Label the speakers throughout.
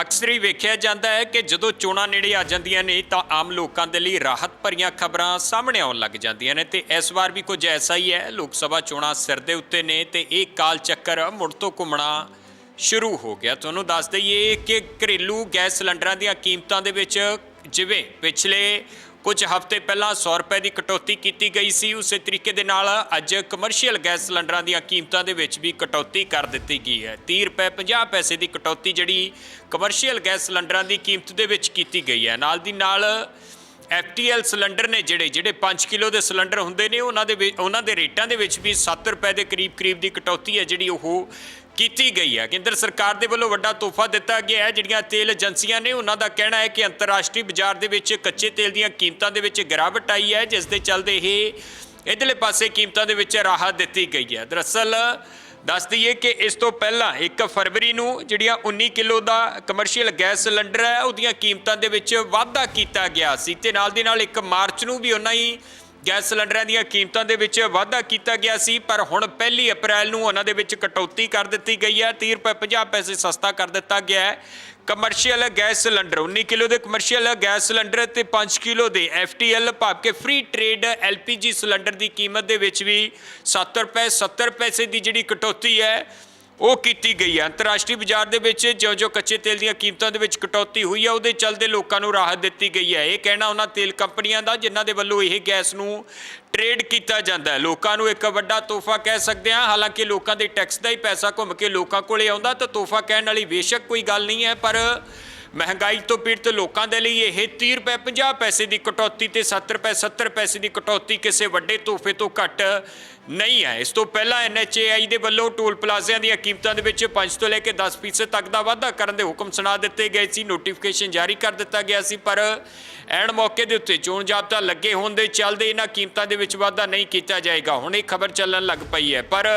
Speaker 1: ਅਕਸਰ ਹੀ ਵੇਖਿਆ ਜਾਂਦਾ ਹੈ ਕਿ ਜਦੋਂ ਚੋਣਾਂ ਨੇੜੇ ਆ ਜਾਂਦੀਆਂ ਨੇ ਤਾਂ ਆਮ ਲੋਕਾਂ ਦੇ ਲਈ ਰਾਹਤ ਭਰੀਆਂ ਖਬਰਾਂ ਸਾਹਮਣੇ ਆਉਣ ਲੱਗ ਜਾਂਦੀਆਂ ਨੇ ਤੇ ਇਸ ਵਾਰ ਵੀ ਕੁਝ ਐਸਾ ਹੀ ਹੈ, ਲੋਕ ਸਭਾ ਚੋਣਾਂ ਸਿਰ ਦੇ ਉੱਤੇ ਨੇ ਤੇ ਇਹ ਕਾਲ ਚੱਕਰ ਮੁੜ ਤੋਂ ਘੁੰਮਣਾ ਸ਼ੁਰੂ ਹੋ ਗਿਆ। ਤੁਹਾਨੂੰ ਦੱਸ ਦਈਏ ਕਿ ਘਰੇਲੂ ਗੈਸ ਸਿਲੰਡਰਾਂ ਦੀਆਂ ਕੀਮਤਾਂ ਦੇ ਵਿੱਚ ਜਿਵੇਂ ਪਿਛਲੇ ਕੁਝ ਹਫ਼ਤੇ ਪਹਿਲਾਂ 100 ਰੁਪਏ ਦੀ ਕਟੌਤੀ ਕੀਤੀ ਗਈ ਸੀ। ਉਸੇ ਤਰੀਕੇ ਦੇ ਨਾਲ ਅੱਜ ਕਮਰਸ਼ੀਅਲ ਗੈਸ ਸਿਲੰਡਰਾਂ ਦੀਆਂ ਕੀਮਤਾਂ ਦੇ ਵਿੱਚ ਵੀ ਕਟੌਤੀ ਕਰ ਦਿੱਤੀ ਗਈ ਹੈ। 30 ਰੁਪਏ 50 ਪੈਸੇ ਦੀ ਕਟੌਤੀ ਜਿਹੜੀ ਕਮਰਸ਼ੀਅਲ ਗੈਸ ਸਿਲੰਡਰਾਂ ਦੀ ਕੀਮਤ ਦੇ ਵਿੱਚ ਕੀਤੀ ਗਈ ਹੈ। ਨਾਲ ਦੀ ਨਾਲ ਐਫਟੀਐਲ ਸਿਲੰਡਰ ਨੇ ਜਿਹੜੇ ਜਿਹੜੇ 5 ਕਿਲੋ ਦੇ ਸਿਲੰਡਰ ਹੁੰਦੇ ਨੇ, ਉਹਨਾਂ ਦੇ ਵਿੱਚ- ਉਹਨਾਂ ਦੇ ਰੇਟਾਂ ਦੇ ਵਿੱਚ ਵੀ 7 ਰੁਪਏ ਦੇ ਕਰੀਬ ਕਰੀਬ ਦੀ ਕਟੌਤੀ ਹੈ ਜਿਹੜੀ ਉਹ ਕੀਤੀ ਗਈ ਹੈ। ਕੇਂਦਰ ਸਰਕਾਰ ਦੇ ਵੱਲੋਂ ਵੱਡਾ ਤੋਹਫਾ ਦਿੱਤਾ ਗਿਆ ਹੈ। ਜਿਹੜੀਆਂ ਤੇਲ ਏਜੰਸੀਆਂ ਨੇ ਉਹਨਾਂ ਦਾ ਕਹਿਣਾ ਹੈ ਕਿ ਅੰਤਰਰਾਸ਼ਟਰੀ ਬਾਜ਼ਾਰ ਦੇ ਵਿੱਚ ਕੱਚੇ ਤੇਲ ਦੀਆਂ ਕੀਮਤਾਂ ਦੇ ਵਿੱਚ ਗਿਰਾਵਟ ਆਈ ਹੈ, ਜਿਸ ਦੇ ਚੱਲਦੇ ਇਹ ਇਧਰਲੇ ਪਾਸੇ ਕੀਮਤਾਂ ਦੇ ਵਿੱਚ ਰਾਹਤ ਦਿੱਤੀ ਗਈ ਹੈ। ਦਰਅਸਲ ਦੱਸ ਦਈਏ ਕਿ ਇਸ ਤੋਂ ਪਹਿਲਾਂ 1 ਫਰਵਰੀ ਨੂੰ ਜਿਹੜੀਆਂ 19 ਕਿਲੋ ਦਾ ਕਮਰਸ਼ੀਅਲ ਗੈਸ ਸਿਲੰਡਰ ਹੈ, ਉਹਦੀਆਂ ਕੀਮਤਾਂ ਦੇ ਵਿੱਚ ਵਾਧਾ ਕੀਤਾ ਗਿਆ ਸੀ ਤੇ ਨਾਲ ਦੀ ਨਾਲ 1 ਮਾਰਚ ਨੂੰ ਵੀ ਉਹਨਾਂ ਹੀ ਗੈਸ ਸਿਲੰਡਰਾਂ ਦੀਆਂ ਕੀਮਤਾਂ ਦੇ ਵਿੱਚ ਵਾਧਾ ਕੀਤਾ ਗਿਆ ਸੀ, ਪਰ ਹੁਣ ਪਹਿਲੀ ਅਪ੍ਰੈਲ ਨੂੰ ਉਹਨਾਂ ਦੇ ਵਿੱਚ ਕਟੌਤੀ ਕਰ ਦਿੱਤੀ ਗਈ ਹੈ। 30 ਰੁਪਏ 50 ਪੈਸੇ ਸਸਤਾ ਕਰ ਦਿੱਤਾ ਗਿਆ ਹੈ। ਕਮਰਸ਼ੀਅਲ ਗੈਸ ਸਿਲੰਡਰ 19 ਕਿਲੋ ਦੇ ਕਮਰਸ਼ੀਅਲ ਗੈਸ ਸਿਲੰਡਰ ਤੇ 5 ਕਿਲੋ ਦੇ ਐਫਟੀਐਲ ਭਾਵ ਕਿ ਫ੍ਰੀ ਟ੍ਰੇਡ ਐਲਪੀਜੀ ਸਿਲੰਡਰ ਦੀ ਕੀਮਤ ਦੇ ਵਿੱਚ ਵੀ 7 ਰੁਪਏ 70 ਪੈਸੇ ਦੀ ਜਿਹੜੀ ਕਟੌਤੀ ਹੈ ਉਹ ਕੀਤੀ ਗਈ ਹੈ। ਅੰਤਰਰਾਸ਼ਟਰੀ ਬਾਜ਼ਾਰ ਦੇ ਵਿੱਚ ਜਿਉਂ-ਜਿਉਂ ਕੱਚੇ ਤੇਲ ਦੀਆਂ ਕੀਮਤਾਂ ਦੇ ਵਿੱਚ ਕਟੌਤੀ ਹੋਈ ਹੈ, ਉਹਦੇ ਚੱਲਦੇ ਲੋਕਾਂ ਨੂੰ ਰਾਹਤ ਦਿੱਤੀ ਗਈ ਹੈ। ਇਹ ਕਹਿਣਾ ਉਹਨਾਂ ਤੇਲ ਕੰਪਨੀਆਂ ਦਾ, ਜਿਨ੍ਹਾਂ ਦੇ ਵੱਲੋਂ ਇਹ ਗੈਸ ਨੂੰ ਟ੍ਰੇਡ ਕੀਤਾ ਜਾਂਦਾ ਹੈ। ਲੋਕਾਂ ਨੂੰ ਇੱਕ ਵੱਡਾ ਤੋਹਫਾ ਕਹਿ ਸਕਦੇ ਹਾਂ। ਹਾਲਾਂਕਿ ਲੋਕਾਂ ਦੇ ਟੈਕਸ ਦਾ ਹੀ ਪੈਸਾ ਘੁੰਮ ਕੇ ਲੋਕਾਂ ਕੋਲੇ ਆਉਂਦਾ, ਤਾਂ ਤੋਹਫਾ ਕਹਿਣ ਵਾਲੀ ਬੇਸ਼ੱਕ ਕੋਈ ਗੱਲ ਨਹੀਂ ਹੈ, ਪਰ ਮਹਿੰਗਾਈ ਤੋਂ ਪੀੜਤ ਲੋਕਾਂ ਦੇ ਲਈ ਇਹ 30 ਰੁਪਏ 50 ਪੈਸੇ ਦੀ ਕਟੌਤੀ ਤੇ 70 ਰੁਪਏ 70 ਪੈਸੇ ਦੀ ਕਟੌਤੀ ਕਿਸੇ ਵੱਡੇ ਤੋਹਫੇ ਤੋਂ ਘੱਟ ਨਹੀਂ ਹੈ। ਇਸ ਤੋਂ ਪਹਿਲਾਂ ਐਨਐਚਏਆਈ ਦੇ ਵੱਲੋਂ ਟੋਲ ਪਲਾਜ਼ਿਆਂ ਦੀਆਂ ਕੀਮਤਾਂ ਦੇ ਵਿੱਚ 5 ਤੋਂ ਲੈ ਕੇ 10% ਫੀਸਦ ਤੱਕ ਦਾ ਵਾਧਾ ਕਰਨ ਦੇ ਹੁਕਮ ਸੁਣਾ ਦਿੱਤੇ ਗਏ ਸੀ। ਨੋਟੀਫਿਕੇਸ਼ਨ ਜਾਰੀ ਕਰ ਦਿੱਤਾ ਗਿਆ ਸੀ, ਪਰ ਐਨ ਮੌਕੇ ਦੇ ਉੱਤੇ ਚੋਣ ਜਾਬਤਾ ਲੱਗੇ ਹੋਣ ਦੇ ਚੱਲਦੇ ਇਹਨਾਂ ਕੀਮਤਾਂ ਦੇ ਵਿੱਚ ਵਾਧਾ ਨਹੀਂ ਕੀਤਾ ਜਾਏਗਾ। ਹੁਣ ਇਹ ਖਬਰ ਚੱਲਣ ਲੱਗ ਪਈ ਹੈ। ਪਰ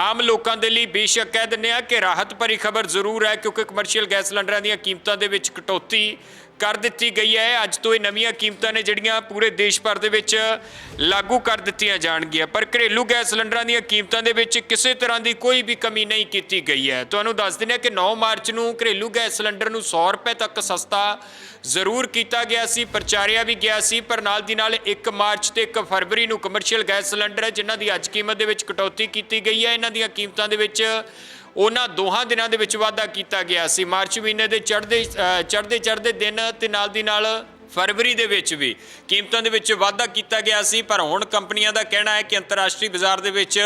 Speaker 1: ਆਮ ਲੋਕਾਂ ਦੇ ਲਈ ਬੇਸ਼ੱਕ ਕਹਿ ਦਿੰਦੇ ਆ ਕਿ ਰਾਹਤ ਭਰੀ ਖਬਰ ਜ਼ਰੂਰ ਹੈ ਕਿਉਂਕਿ ਕਮਰਸ਼ੀਅਲ ਗੈਸ ਸਿਲੰਡਰਾਂ ਦੀਆਂ ਕੀਮਤਾਂ ਦੇ ਵਿੱਚ ਕਟੌਤੀ ਕਰ ਦਿੱਤੀ ਗਈ ਹੈ। ਅੱਜ ਤੋਂ ਇਹ ਨਵੀਆਂ ਕੀਮਤਾਂ ਨੇ ਜਿਹੜੀਆਂ ਪੂਰੇ ਦੇਸ਼ ਭਰ ਦੇ ਵਿੱਚ ਲਾਗੂ ਕਰ ਦਿੱਤੀਆਂ ਜਾਣਗੀਆਂ। ਪਰ ਘਰੇਲੂ ਗੈਸ ਸਿਲੰਡਰਾਂ ਦੀਆਂ ਕੀਮਤਾਂ ਦੇ ਵਿੱਚ ਕਿਸੇ ਤਰ੍ਹਾਂ ਦੀ ਕੋਈ ਵੀ ਕਮੀ ਨਹੀਂ ਕੀਤੀ ਗਈ ਹੈ। ਤੁਹਾਨੂੰ ਦੱਸ ਦਿੰਦੇ ਹਾਂ ਕਿ 9 ਮਾਰਚ ਨੂੰ ਘਰੇਲੂ ਗੈਸ ਸਿਲੰਡਰ ਨੂੰ 100 ਰੁਪਏ ਤੱਕ ਸਸਤਾ ਜ਼ਰੂਰ ਕੀਤਾ ਗਿਆ ਸੀ, ਪ੍ਰਚਾਰਿਆ ਵੀ ਗਿਆ ਸੀ, ਪਰ ਨਾਲ ਦੀ ਨਾਲ 1 ਮਾਰਚ ਤੇ 1 ਫਰਵਰੀ ਨੂੰ ਕਮਰਸ਼ੀਅਲ ਗੈਸ ਸਿਲੰਡਰ ਹੈ, ਜਿਨ੍ਹਾਂ ਦੀ ਅੱਜ ਕੀਮਤ ਦੇ ਵਿੱਚ ਕਟੌਤੀ ਕੀਤੀ ਗਈ ਹੈ। ਇਹਨਾਂ ਦੀਆਂ ਕੀਮਤਾਂ ਦੇ ਵਿੱਚ ਉਹਨਾਂ ਦੋਹਾਂ ਦਿਨਾਂ ਦੇ ਵਿੱਚ ਵਾਧਾ ਕੀਤਾ ਗਿਆ ਸੀ। ਮਾਰਚ ਮਹੀਨੇ ਦੇ ਚੜ੍ਹਦੇ ਚੜ੍ਹਦੇ ਚੜ੍ਹਦੇ ਦਿਨ ਤੇ ਨਾਲ ਦੀ ਨਾਲ ਫਰਵਰੀ ਦੇ ਵਿੱਚ ਵੀ ਕੀਮਤਾਂ ਦੇ ਵਿੱਚ ਵਾਧਾ ਕੀਤਾ ਗਿਆ ਸੀ। ਪਰ ਹੁਣ ਕੰਪਨੀਆਂ ਦਾ ਕਹਿਣਾ ਹੈ ਕਿ ਅੰਤਰਰਾਸ਼ਟਰੀ ਬਾਜ਼ਾਰ ਦੇ ਵਿੱਚ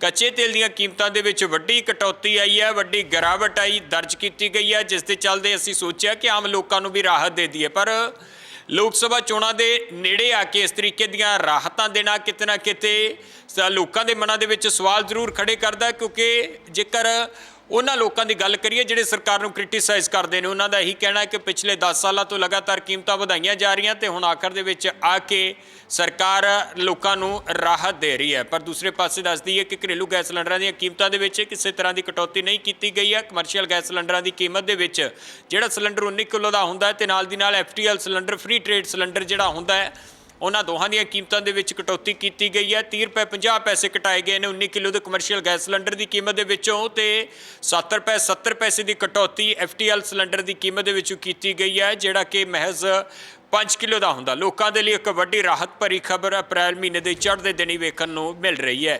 Speaker 1: ਕੱਚੇ ਤੇਲ ਦੀਆਂ ਕੀਮਤਾਂ ਦੇ ਵਿੱਚ ਵੱਡੀ ਕਟੌਤੀ ਆਈ ਹੈ, ਵੱਡੀ ਗਿਰਾਵਟ ਆਈ, ਦਰਜ ਕੀਤੀ ਗਈ ਹੈ, ਜਿਸ ਦੇ ਚੱਲਦੇ ਅਸੀਂ ਸੋਚਿਆ ਕਿ ਆਮ ਲੋਕਾਂ ਨੂੰ ਵੀ ਰਾਹਤ ਦੇ ਦਈਏ। ਪਰ ਲੋਕ ਸਭਾ ਚੋਣਾਂ ਦੇ ਨੇੜੇ ਆ ਕੇ ਇਸ ਤਰੀਕੇ ਦੀਆਂ ਰਾਹਤਾਂ ਦੇਣਾ ਕਿਤੇ ਨਾ ਕਿਤੇ ਸ- ਲੋਕਾਂ ਦੇ ਮਨਾਂ ਦੇ ਵਿੱਚ ਸਵਾਲ ਜ਼ਰੂਰ ਖੜੇ ਕਰਦਾ ਕਿਉਂਕਿ ਜੇਕਰ ਉਹਨਾਂ ਲੋਕਾਂ ਦੀ ਗੱਲ ਕਰੀਏ, ਜਿਹੜੇ ਸਰਕਾਰ ਨੂੰ ਕ੍ਰਿਟਿਸਾਈਜ਼ ਕਰਦੇ ਨੇ, ਉਹਨਾਂ ਦਾ ਇਹੀ ਕਹਿਣਾ ਹੈ ਕਿ ਪਿਛਲੇ 10 ਸਾਲਾਂ ਤੋਂ ਲਗਾਤਾਰ ਕੀਮਤਾਂ ਵਧਾਈਆਂ ਜਾ ਰਹੀਆਂ ਤੇ ਹੁਣ ਆਖਰ ਦੇ ਵਿੱਚ ਆ ਕੇ ਸਰਕਾਰ ਲੋਕਾਂ ਨੂੰ ਰਾਹਤ ਦੇ ਰਹੀ ਹੈ। ਪਰ ਦੂਸਰੇ ਪਾਸੇ ਦੱਸਦੀ ਹੈ ਕਿ ਘਰੇਲੂ ਗੈਸ ਸਿਲੰਡਰਾਂ ਦੀਆਂ ਕੀਮਤਾਂ ਦੇ ਵਿੱਚ ਕਿਸੇ ਤਰ੍ਹਾਂ ਦੀ ਕਟੌਤੀ ਨਹੀਂ ਕੀਤੀ ਗਈ ਹੈ। ਕਮਰਸ਼ੀਅਲ ਗੈਸ ਸਿਲੰਡਰਾਂ ਦੀ ਕੀਮਤ ਦੇ ਵਿੱਚ ਜਿਹੜਾ ਸਿਲੰਡਰ 19 ਕਿਲੋ ਦਾ ਹੁੰਦਾ ਹੈ ਤੇ ਨਾਲ ਦੀ ਨਾਲ FTL cylinder free trade cylinder ਜਿਹੜਾ ਹੁੰਦਾ ਹੈ ਉਹਨਾਂ ਦੋਹਾਂ ਦੀਆਂ ਕੀਮਤਾਂ ਦੇ ਵਿੱਚ ਕਟੌਤੀ ਕੀਤੀ ਗਈ ਹੈ। 30 ਰੁਪਏ 50 ਪੈਸੇ ਘਟਾਏ ਗਏ ਨੇ। 19 ਕਿਲੋ ਦੇ ਕਮਰਸ਼ੀਅਲ ਗੈਸ ਸਿਲੰਡਰ ਦੀ ਕੀਮਤ ਦੇ ਵਿੱਚੋਂ ਤੇ 7 ਰੁਪਏ 70 ਪੈਸੇ ਦੀ ਕਟੌਤੀ ਐਫਟੀਐਲ ਸਿਲੰਡਰ ਦੀ ਕੀਮਤ ਦੇ ਵਿੱਚੋਂ ਕੀਤੀ ਗਈ ਹੈ, ਜਿਹੜਾ ਕਿ ਮਹਿਜ਼ 5 ਕਿਲੋ ਦਾ ਹੁੰਦਾ। ਲੋਕਾਂ ਦੇ ਲਈ ਇੱਕ ਵੱਡੀ ਰਾਹਤ ਭਰੀ ਖਬਰ ਅਪ੍ਰੈਲ ਮਹੀਨੇ ਦੇ ਚੜ੍ਹਦੇ ਦਿਨ ਹੀ ਵੇਖਣ ਨੂੰ ਮਿਲ ਰਹੀ ਹੈ।